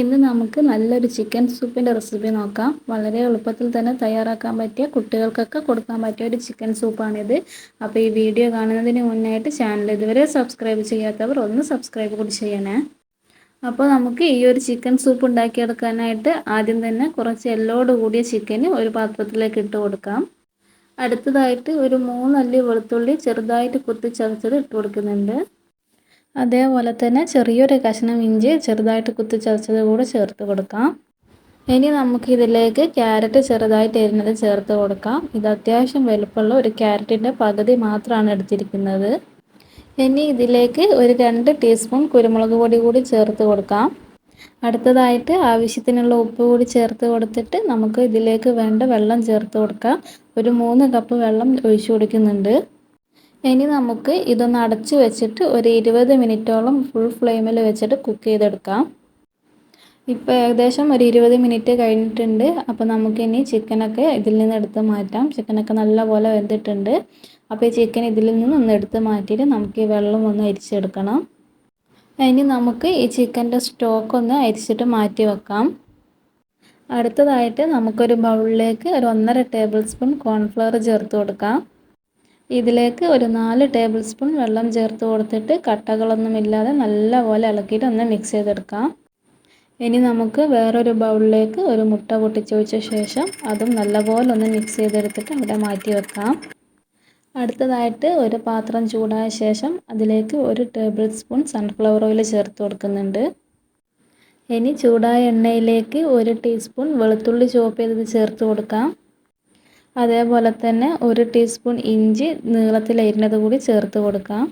ഇന്ന് നമുക്ക് നല്ലൊരു ചിക്കൻ സൂപ്പിന്റെ റെസിപ്പി നോക്കാം. വളരെ എളുപ്പത്തിൽ തന്നെ തയ്യാറാക്കാൻ പറ്റിയ കുട്ടികൾക്കൊക്കെ കൊടുക്കാൻ പറ്റിയ ഒരു ചിക്കൻ സൂപ്പാണിത് അപ്പോൾ ഈ വീഡിയോ കാണുന്നതിന് മുന്നായിട്ട് ചാനൽ ഇതുവരെ സബ്സ്ക്രൈബ് ചെയ്യാത്തവർ ഒന്ന് സബ്സ്ക്രൈബ് കൂടി ചെയ്യണേ. അപ്പോൾ നമുക്ക് ഈ ഒരു ചിക്കൻ സൂപ്പ് ഉണ്ടാക്കിയെടുക്കാനായിട്ട് ആദ്യം തന്നെ കുറച്ച് എല്ലോട് കൂടിയ ചിക്കന് ഒരു പാത്രത്തിലേക്ക് ഇട്ട് കൊടുക്കാം. അടുത്തതായിട്ട് ഒരു മൂന്നല്ലി വെളുത്തുള്ളി ചെറുതായിട്ട് കുത്തി ചതച്ചത് ഇട്ട് കൊടുക്കുന്നുണ്ട്. അതേപോലെ തന്നെ ചെറിയൊരു കഷ്ണം ഇഞ്ചി ചെറുതായിട്ട് കുത്തി ചതച്ചത് കൂടെ ചേർത്ത് കൊടുക്കാം. ഇനി നമുക്ക് ഇതിലേക്ക് ക്യാരറ്റ് ചെറുതായിട്ട് എരിഞ്ഞത് ചേർത്ത് കൊടുക്കാം. ഇത് അത്യാവശ്യം വലുപ്പമുള്ള ഒരു ക്യാരറ്റിന്റെ പകുതി മാത്രമാണ് എടുത്തിരിക്കുന്നത്. ഇനി ഇതിലേക്ക് ഒരു രണ്ട് ടീസ്പൂൺ കുരുമുളക് പൊടി കൂടി ചേർത്ത് കൊടുക്കാം. അടുത്തതായിട്ട് ആവശ്യത്തിനുള്ള ഉപ്പ് കൂടി ചേർത്ത് കൊടുത്തിട്ട് നമുക്ക് ഇതിലേക്ക് വേണ്ട വെള്ളം ചേർത്ത് കൊടുക്കാം. ഒരു മൂന്ന് കപ്പ് വെള്ളം ഒഴിച്ചു കൊടുക്കുന്നുണ്ട്. ഇനി നമുക്ക് ഇതൊന്ന് അടച്ചു വെച്ചിട്ട് ഒരു ഇരുപത് മിനിറ്റോളം ഫുൾ ഫ്ലെയിമിൽ വെച്ചിട്ട് കുക്ക് ചെയ്തെടുക്കാം. ഇപ്പോൾ ഏകദേശം ഒരു ഇരുപത് മിനിറ്റ് കഴിഞ്ഞിട്ടുണ്ട്. അപ്പോൾ നമുക്കിനി ചിക്കനൊക്കെ ഇതിൽ നിന്ന് എടുത്ത് മാറ്റാം. ചിക്കനൊക്കെ നല്ലപോലെ വെന്തിട്ടുണ്ട്. അപ്പോൾ ഈ ചിക്കൻ ഇതിൽ നിന്ന് ഒന്ന് എടുത്ത് മാറ്റിയിട്ട് നമുക്ക് ഈ വെള്ളം ഒന്ന് അരിച്ചെടുക്കണം. ഇനി നമുക്ക് ഈ ചിക്കന്റെ സ്റ്റോക്ക് ഒന്ന് അരിച്ചിട്ട് മാറ്റി വെക്കാം. അടുത്തതായിട്ട് നമുക്കൊരു ബൗളിലേക്ക് ഒരു ഒന്നര ടേബിൾ സ്പൂൺ കോൺഫ്ലവർ ചേർത്ത് കൊടുക്കാം. ഇതിലേക്ക് ഒരു നാല് ടേബിൾ സ്പൂൺ വെള്ളം ചേർത്ത് കൊടുത്തിട്ട് കട്ടകളൊന്നുമില്ലാതെ നല്ലപോലെ ഇളക്കിയിട്ട് ഒന്ന് മിക്സ് ചെയ്തെടുക്കാം. ഇനി നമുക്ക് വേറൊരു ബൗളിലേക്ക് ഒരു മുട്ട പൊട്ടിച്ചൊഴിച്ച ശേഷം അതും നല്ലപോലെ ഒന്ന് മിക്സ് ചെയ്തെടുത്തിട്ട് അവിടെ മാറ്റി വെക്കാം. അടുത്തതായിട്ട് ഒരു പാത്രം ചൂടായ ശേഷം അതിലേക്ക് ഒരു ടേബിൾ സ്പൂൺ സൺഫ്ലവർ ഓയിൽ ചേർത്ത് കൊടുക്കുന്നുണ്ട്. ഇനി ചൂടായ എണ്ണയിലേക്ക് ഒരു ടീസ്പൂൺ വെളുത്തുള്ളി ചോപ്പ് ചെയ്തത് ചേർത്ത് കൊടുക്കാം. അതേപോലെ തന്നെ ഒരു ടീസ്പൂൺ ഇഞ്ചി നീളത്തിൽ അരിഞ്ഞത് കൂടി ചേർത്ത് കൊടുക്കാം.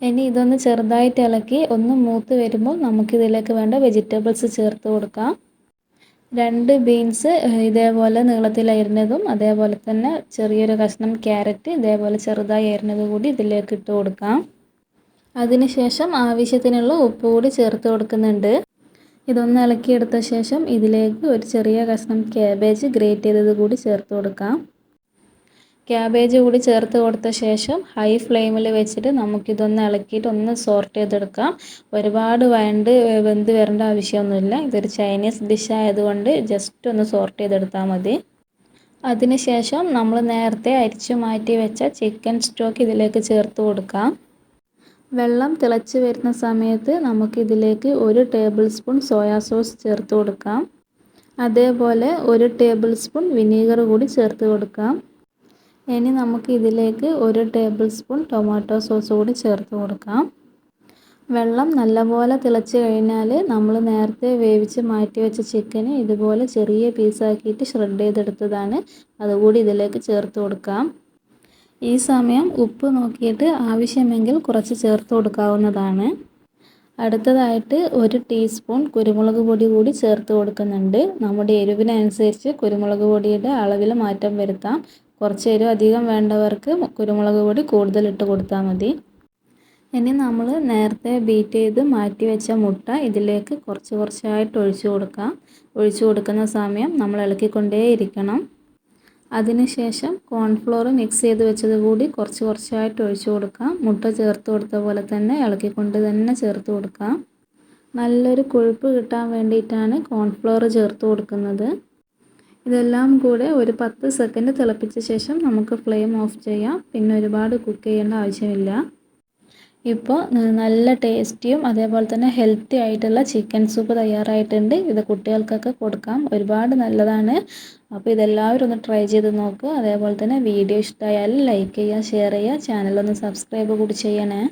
ഇനി ഇതൊന്ന് ചെറുതായിട്ട് ഇളക്കി ഒന്ന് മൂത്ത് വരുമ്പോൾ നമുക്കിതിലേക്ക് വേണ്ട വെജിറ്റബിൾസ് ചേർത്ത് കൊടുക്കാം. രണ്ട് ബീൻസ് ഇതേപോലെ നീളത്തിൽ അരിഞ്ഞതും അതേപോലെ തന്നെ ചെറിയൊരു കഷ്ണം ക്യാരറ്റ് ഇതേപോലെ ചെറുതായി അരിഞ്ഞത് കൂടി ഇതിലേക്ക് ഇട്ട് കൊടുക്കാം. അതിനുശേഷം ആവശ്യത്തിനുള്ള ഉപ്പ് കൂടി ചേർത്ത് കൊടുക്കുന്നുണ്ട്. ഇതൊന്ന് ഇളക്കിയെടുത്ത ശേഷം ഇതിലേക്ക് ഒരു ചെറിയ കഷ്ണം ക്യാബേജ് ഗ്രേറ്റ് ചെയ്തത് കൂടി ചേർത്ത് കൊടുക്കാം. ക്യാബേജ് കൂടി ചേർത്ത് കൊടുത്ത ശേഷം ഹൈ ഫ്ലെയിമിൽ വെച്ചിട്ട് നമുക്കിതൊന്ന് ഇളക്കിയിട്ട് ഒന്ന് സോർട്ട് ചെയ്തെടുക്കാം. ഒരുപാട് വയണ്ട് വെന്ത് വരേണ്ട ആവശ്യമൊന്നുമില്ല. ഇതൊരു ചൈനീസ് ഡിഷ് ആയതുകൊണ്ട് ജസ്റ്റ് ഒന്ന് സോർട്ട് ചെയ്തെടുത്താൽ മതി. അതിനുശേഷം നമ്മൾ നേരത്തെ അരിച്ചു മാറ്റി വെച്ച ചിക്കൻ സ്റ്റോക്ക് ഇതിലേക്ക് ചേർത്ത് കൊടുക്കാം. വെള്ളം തിളച്ച് വരുന്ന സമയത്ത് നമുക്കിതിലേക്ക് ഒരു ടേബിൾ സ്പൂൺ സോയാ സോസ് ചേർത്ത് കൊടുക്കാം. അതേപോലെ ഒരു ടേബിൾ സ്പൂൺ വിനീഗർ കൂടി ചേർത്ത് കൊടുക്കാം. ഇനി നമുക്ക് ഇതിലേക്ക് ഒരു ടേബിൾ സ്പൂൺ ടൊമാറ്റോ സോസ് കൂടി ചേർത്ത് കൊടുക്കാം. വെള്ളം നല്ലപോലെ തിളച്ച് കഴിഞ്ഞാൽ നമ്മൾ നേരത്തെ വേവിച്ച് മാറ്റി വെച്ച ചിക്കന് ഇതുപോലെ ചെറിയ പീസാക്കിയിട്ട് ഷ്രെഡ് ചെയ്തെടുത്തതാണ്. അതുകൂടി ഇതിലേക്ക് ചേർത്ത് കൊടുക്കാം. ഈ സമയം ഉപ്പ് നോക്കിയിട്ട് ആവശ്യമെങ്കിൽ കുറച്ച് ചേർത്ത് കൊടുക്കാവുന്നതാണ്. അടുത്തതായിട്ട് ഒരു ടീസ്പൂൺ കുരുമുളക് പൊടി കൂടി ചേർത്ത് കൊടുക്കുന്നുണ്ട്. നമ്മുടെ എരിവിനനുസരിച്ച് കുരുമുളക് പൊടിയുടെ അളവിൽ മാറ്റം വരുത്താം. കുറച്ച് എരിവ് അധികം വേണ്ടവർക്ക് കുരുമുളക് പൊടി കൂടുതൽ ഇട്ട് കൊടുത്താൽ മതി. ഇനി നമ്മൾ നേരത്തെ ബീറ്റ് ചെയ്ത് മാറ്റി വെച്ച മുട്ട ഇതിലേക്ക് കുറച്ച് കുറച്ചായിട്ട് ഒഴിച്ചു കൊടുക്കാം. ഒഴിച്ചു കൊടുക്കുന്ന സമയം നമ്മൾ ഇളക്കിക്കൊണ്ടേ ഇരിക്കണം അതിനുശേഷം കോൺഫ്ലോർ മിക്സ് ചെയ്ത് വെച്ചത് കൂടി കുറച്ച് കുറച്ചായിട്ട് ഒഴിച്ചു കൊടുക്കാം. മുട്ട ചേർത്ത് കൊടുത്ത പോലെ തന്നെ ഇളക്കിക്കൊണ്ട് തന്നെ ചേർത്ത് കൊടുക്കാം. നല്ലൊരു കൊഴുപ്പ് കിട്ടാൻ വേണ്ടിയിട്ടാണ് കോൺഫ്ലോർ ചേർത്ത് കൊടുക്കുന്നത്. ഇതെല്ലാം കൂടെ ഒരു പത്ത് സെക്കൻഡ് തിളപ്പിച്ച ശേഷം നമുക്ക് ഫ്ലെയിം ഓഫ് ചെയ്യാം. പിന്നെ ഒരുപാട് കുക്ക് ചെയ്യേണ്ട ആവശ്യമില്ല. ഇപ്പോൾ നല്ല ടേസ്റ്റിയും അതേപോലെ തന്നെ ഹെൽത്തി ആയിട്ടുള്ള ചിക്കൻ സൂപ്പ് തയ്യാറായിട്ടുണ്ട്. ഇത് കുട്ടികൾക്കൊക്കെ കൊടുക്കാം. ഒരുപാട് നല്ലതാണ്. അപ്പോൾ ഇതെല്ലാവരും ഒന്ന് ട്രൈ ചെയ്ത് നോക്കുക അതേപോലെ തന്നെ വീഡിയോ ഇഷ്ടമായാൽ ലൈക്ക് ചെയ്യുക ഷെയർ ചെയ്യുക. ചാനലൊന്ന് സബ്സ്ക്രൈബ് കൂടി ചെയ്യണേ.